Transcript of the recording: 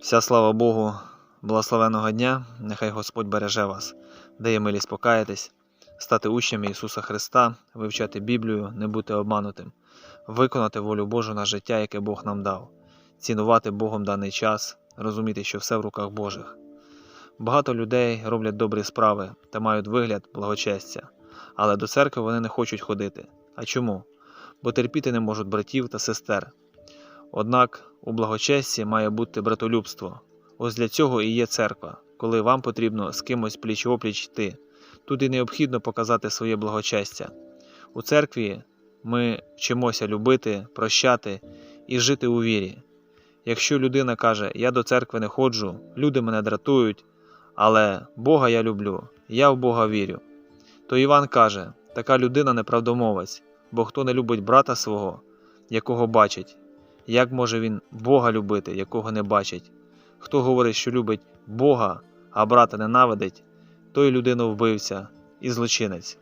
Вся слава Богу, благословеного дня, нехай Господь береже вас, дає милість покаятись, стати учнями Ісуса Христа, вивчати Біблію, не бути обманутим, виконати волю Божу на життя, яке Бог нам дав, цінувати Богом даний час, розуміти, що все в руках Божих. Багато людей роблять добрі справи та мають вигляд благочестя, але до церкви вони не хочуть ходити. А чому? Бо терпіти не можуть братів та сестер. Однак у благочесті має бути братолюбство. Ось для цього і є церква, коли вам потрібно з кимось пліч опліч йти. Тут і необхідно показати своє благочестя. У церкві ми вчимося любити, прощати і жити у вірі. Якщо людина каже, я до церкви не ходжу, люди мене дратують, але Бога я люблю, я в Бога вірю. То Іван каже, така людина неправдомовець, бо хто не любить брата свого, якого бачить, як може він Бога любити, якого не бачить? Хто говорить, що любить Бога, а брата ненавидить, той людину вбивця і злочинець.